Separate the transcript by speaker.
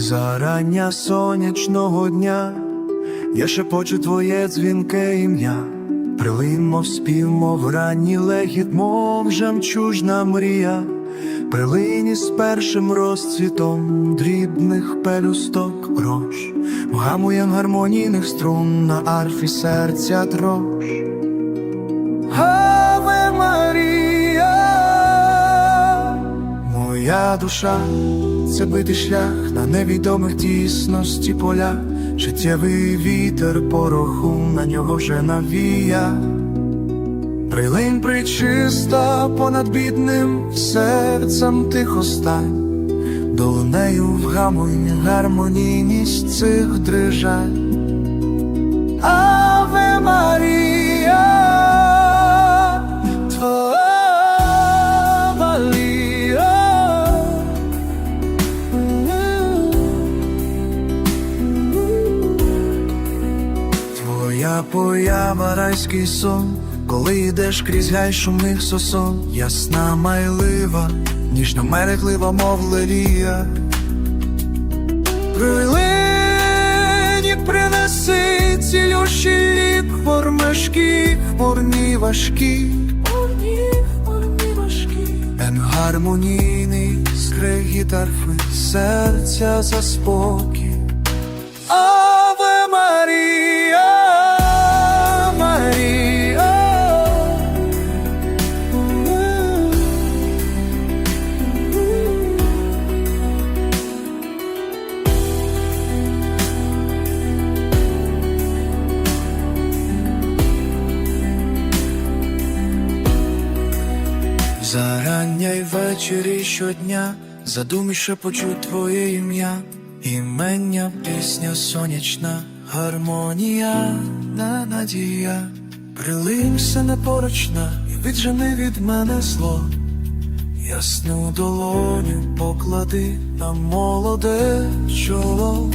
Speaker 1: Зарання сонячного дня, я шепочу твоє дзвінке ім'я, Прилин, мов спів, мов ранній легіт, мов жемчужна мрія, Прилині з першим розцвітом дрібних пелюсток рош, Гамуєм гармонійних струн на арфі серця трош. Аве Марія, моя душа, це шлях на невідомих дійсності полях, життєвий вітер пороху на нього вже навія. Прилинь причиста понад бідним серцем тихо стань, в гамоні гармонійність цих дрижань. Поява райський сон, коли йдеш крізь гай шумних сосон, ясна майлива, ніжно мерехлива, мов лелія. Прилині принеси цілющий лік, формешки, формі важкі, формі важкі. Енгармонійний скрегіт арфи, серця за Зарання й ввечері щодня задуміше почуть твоє ім'я, імення, пісня сонячна, гармонія, на надія, прилимся непорочна і віджени від мене зло, ясну долоню поклади на молоде чоло.